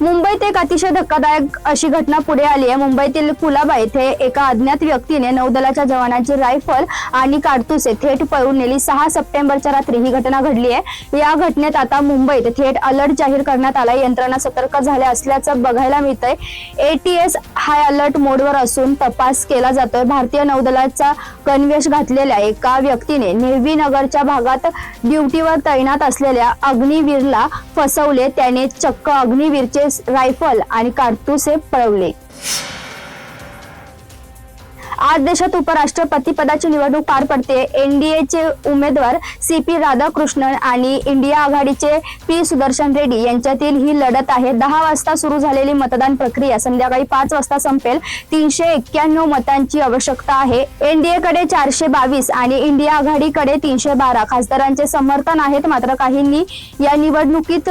मुंबईत एक अतिशय धक्कादायक अशी घटना पुढे आली आहे. मुंबईतील कुलाबा येथे एका अज्ञात व्यक्तीने नौदलाच्या जवानाची रायफल आणि काडतुसे थेट पळून नेली. सहा सप्टेंबरच्या रात्री ही घटना घडली आहे. या घटनेत आता मुंबईत थेट अलर्ट जाहीर करण्यात आला यंत्रणा सतर्क झाल्या असल्याचं बघायला मिळतंय. एटीएस हाय अलर्ट मोडवर असून तपास केला जातोय. भारतीय नौदलाचा कन्वेश घातलेल्या एका व्यक्तीने नेव्ही नगरच्या भागात ड्युटीवर तैनात असलेल्या अग्निवीरला फसवले. त्याने चक्क अग्निवीरचे रायफल आणि कारतुसे पळवले. आज देशात उपराष्ट्रपती पदाची निवडणूक पार पडते. एनडीएचे उमेदवार सी पी राधाकृष्णन आणि इंडिया आघाडीचे पी सुदर्शन रेड्डी यांच्यातील ही लढत आहे. दहा वाजता सुरू झालेली मतदान प्रक्रिया संध्याकाळी पाच वाजता संपेल. तीनशे एक्क्याण्णव मतांची आवश्यकता आहे. एनडीएकडे चारशे बावीस आणि इंडिया आघाडीकडे तीनशे बारा खासदारांचे समर्थन आहेत. मात्र काहींनी या निवडणुकीत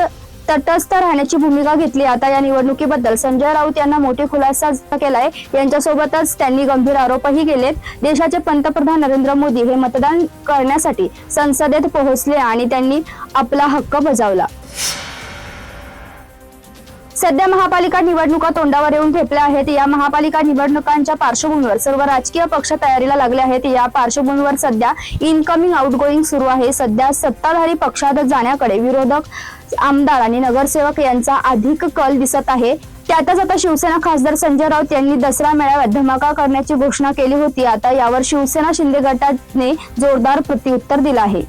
तटस्थ राहण्याची भूमिका घेतली. आता या निवडणुकीबद्दल संजय राऊत यांना मोठी खुलासा केलाय. यांच्यासोबतच त्यांनी गंभीर आरोपही केलेत. देशाचे पंतप्रधान नरेंद्र मोदी हे मतदान करण्यासाठी संसदेत पोहोचले आणि त्यांनी आपला हक्क बजावला. सध्या महापालिका निवडणुका तोंडावर येऊन ठेपल्या आहेत. या महापालिका निवडणुकांच्या पार्श्वभूमीवर सर्व राजकीय पक्ष तयारीला लागले आहेत. या पार्श्वभूमीवर सध्या इनकमिंग आउटगोईंग सुरू आहे. सध्या सत्ताधारी पक्षात जाण्याकडे विरोधक आमदार आणि नगरसेवक यांचा अधिक कल दिसत आहे. त्यातच आता शिवसेना खासदार संजय राऊत यांनी दसरा मेळाव्यात धमाका करण्याची घोषणा केली होती. आता यावर शिवसेना शिंदे गटाने जोरदार प्रत्युत्तर दिलं आहे.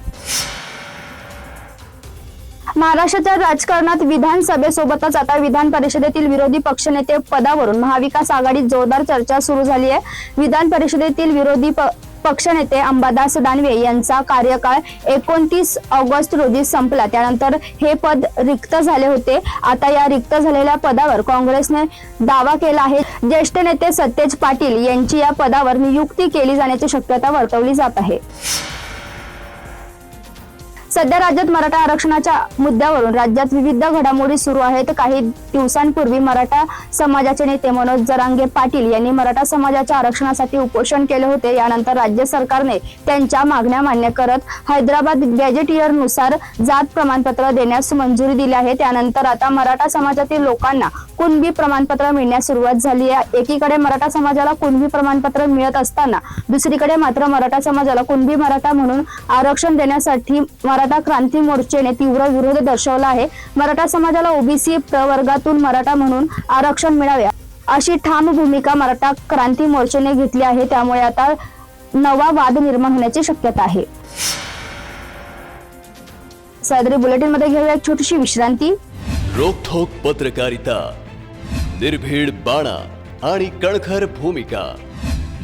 महाराष्ट्राच्या राजकारणात विधानसभेसोबतच आता विधान परिषदेतील विरोधी पक्षनेते पदावरून महाविकास आघाडीत जोरदार चर्चा सुरू झाली आहे. विधान परिषदेतील विरोधी प- पक्षनेते अंबादास दानवे यांचा कार्यकाळ एकोणतीस ऑगस्ट रोजी संपला. त्यानंतर हे पद रिक्त झाले होते. आता या रिक्त झालेल्या पदावर काँग्रेसने दावा केला आहे. ज्येष्ठ नेते सतेज पाटील यांची या पदावर नियुक्ती केली जाण्याची शक्यता वर्तवली जात आहे. सध्या राज्यात मराठा आरक्षणाच्या मुद्द्यावरून राज्यात विविध घडामोडी सुरू आहेत. काही दिवसांपूर्वी मराठा समाजाचे नेते मनोज जरांगे पाटील यांनी मराठा समाजाच्या आरक्षणासाठी उपोषण केले होते. यानंतर राज्य सरकारने त्यांच्या मागण्या मान्य करत हैदराबाद गॅजेटियरनुसार जात प्रमाणपत्र देण्यास मंजुरी दिली आहे. त्यानंतर आता मराठा समाजातील लोकांना कुणबी प्रमाणपत्र मिळण्यास सुरुवात झाली आहे. एकीकडे मराठा समाजाला कुणबी प्रमाणपत्र मिळत असताना दुसरीकडे मात्र मराठा समाजाला कुणबी मराठा म्हणून आरक्षण देण्यासाठी मराठा क्रांती मोर्चेने तीव्र विरोध दर्शवला आहे. मराठा समाजाला ओबीसी प्रवर्गात प्रवर्गातून मराठा म्हणून आरक्षण मिळावे अशी ठाम भूमिका मराठा क्रांती मोर्चाने घेतली आहे. त्यामुळे आता नवा वाद निर्माण होण्याची शक्यता आहे. सदरी बुलेटिनमध्ये घेऊया एक छोटीशी विश्रांती. रोखोक पत्रकारिता निर्भीड बाणा आणि कणखर भूमिका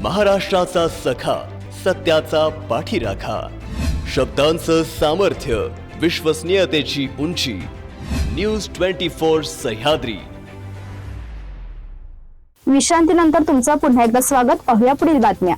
महाराष्ट्राचा सखा सत्याचा पाठीराखा शब्दांचं सामर्थ्य विश्वसनीयतेची उंची न्यूज ट्वेंटी फोर सह्याद्री. विश्रांतीनंतर तुमचं पुन्हा एकदा स्वागत. पाहूया पुढील बातम्या.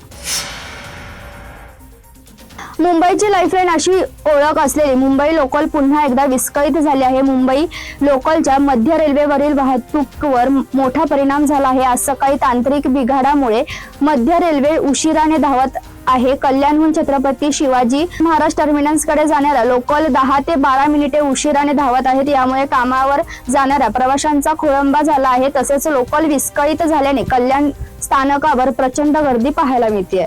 मुंबईची लाईफलाईन अशी ओळख असलेली मुंबई लोकल पुन्हा एकदा विस्कळीत झाली आहे. मुंबई लोकलच्या मध्य रेल्वेवरील वाहतूकवर मोठा परिणाम झाला आहे. आज सकाळी तांत्रिक बिघाडामुळे मध्य रेल्वे उशिराने धावत आहे. कल्याणहून छत्रपती शिवाजी महाराज टर्मिनसकडे जाणाऱ्या लोकल दहा ते बारा मिनिटे उशिराने धावत आहेत. यामुळे कामावर जाणाऱ्या प्रवाशांचा खोळंबा झाला आहे. तसेच लोकल विस्कळीत झाल्याने कल्याण स्थानकावर प्रचंड गर्दी पाहायला मिळते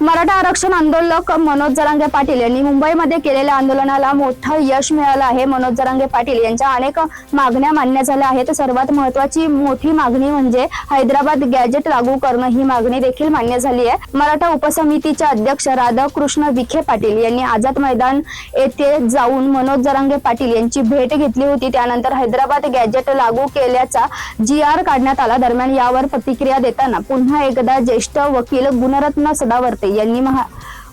मराठा आरक्षण आंदोलक मनोज जरांगे पाटील यांनी मुंबईमध्ये केलेल्या आंदोलनाला मोठं यश मिळालं आहे. मनोज जरांगे पाटील यांच्या अनेक मागण्या मान्य झाल्या आहेत. सर्वात महत्वाची मोठी मागणी म्हणजे हैदराबाद गॅजेट लागू करणं ही मागणी देखील मान्य झाली आहे. मराठा उपसमितीचे अध्यक्ष राधाकृष्ण विखे पाटील यांनी आझाद मैदान येथे जाऊन मनोज जरांगे पाटील यांची भेट घेतली होती. त्यानंतर हैदराबाद गॅजेट लागू केल्याचा जी आर काढण्यात आला. दरम्यान यावर प्रतिक्रिया देताना पुन्हा एकदा ज्येष्ठ वकील गुणरत्न सदावर्ते यांनी महा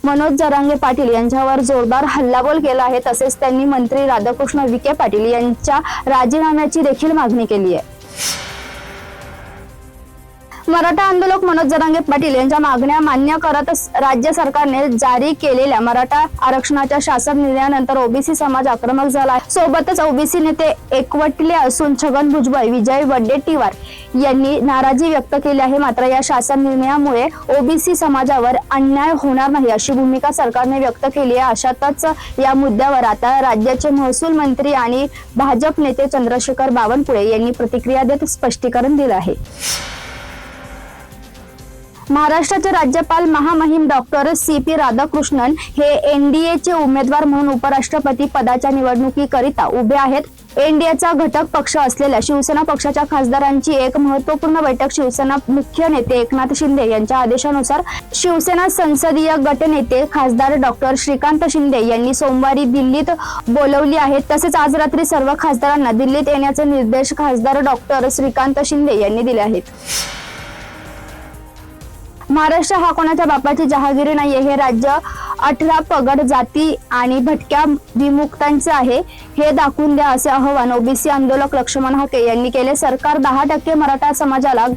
मनोज जरांगे पाटील यांच्यावर जोरदार हल्लाबोल केला आहे तसेच त्यांनी मंत्री राधाकृष्ण विखे पाटील यांच्या राजीनाम्याची देखील मागणी केली आहे. मराठा आंदोलक मनोज जरांगे पाटील यांच्या मागण्या मान्य करत राज्य सरकारने जारी केलेल्या मराठा आरक्षणाच्या शासन निर्णयानंतर ओबीसी समाज आक्रमक झाला. आहे. सोबतच ओबीसी नेते एकवटले असून छगन भुजबळ विजय वडेट्टीवार यांनी नाराजी व्यक्त केली आहे. मात्र या शासन निर्णयामुळे ओबीसी समाजावर अन्याय होणार नाही अशी भूमिका सरकारने व्यक्त केली आहे. अशातच या मुद्द्यावर आता राज्याचे महसूल मंत्री आणि भाजप नेते चंद्रशेखर बावनकुळे यांनी प्रतिक्रिया देत स्पष्टीकरण दिलं आहे. महाराष्ट्राचे राज्यपाल महामहिम डॉक्टर सी पी राधाकृष्णन हे एनडीएचे उमेदवार म्हणून उपराष्ट्रपती पदाच्या निवडणुकीकरिता उभे आहेत. एनडीएचा घटक पक्ष असलेल्या शिवसेना पक्षाच्या खासदारांची एक महत्त्वपूर्ण बैठक शिवसेना मुख्य नेते एकनाथ शिंदे यांच्या आदेशानुसार शिवसेना संसदीय गटनेते खासदार डॉक्टर श्रीकांत शिंदे यांनी सोमवारी दिल्लीत बोलवली आहे. तसेच आज रात्री सर्व खासदारांना दिल्लीत येण्याचे निर्देश खासदार डॉक्टर श्रीकांत शिंदे यांनी दिले आहेत. महाराष्ट्र हा कोणाच्या बापाची जहागिरी नाहीये. हे राज्य अठरा पगड जाती आणि भटक्या विमुक्तांचे आहे. हे दाखवून द्या असे आवाहन ओबीसी आंदोलक लक्ष्मण हाके यांनी केले. सरकार दहा टक्के मराठा समाजाला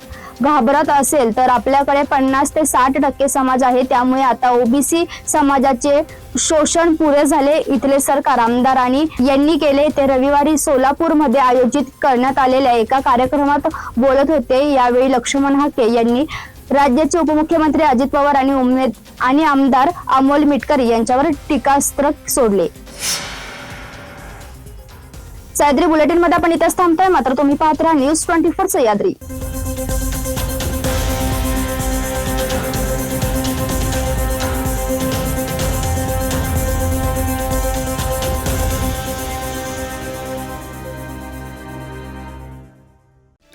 घाबरत असेल तर आपल्याकडे पन्नास ते साठ टक्के समाज आहे. त्यामुळे आता ओबीसी समाजाचे शोषण पुरे झाले. इथले सरकार आमदारांनी यांनी केले. ते रविवारी सोलापूरमध्ये आयोजित करण्यात आलेल्या एका कार्यक्रमात बोलत होते. यावेळी लक्ष्मण हाके यांनी राज्याचे उपमुख्यमंत्री अजित पवार आणि उमेद आणि आमदार अमोल मिटकर यांच्यावर टीकास्त्र सोडले. सह्याद्री बुलेटिनमध्ये आपण इथेच थांबतोय. मात्र तुम्ही पाहत राहा न्यूज ट्वेंटी फोर सह्याद्री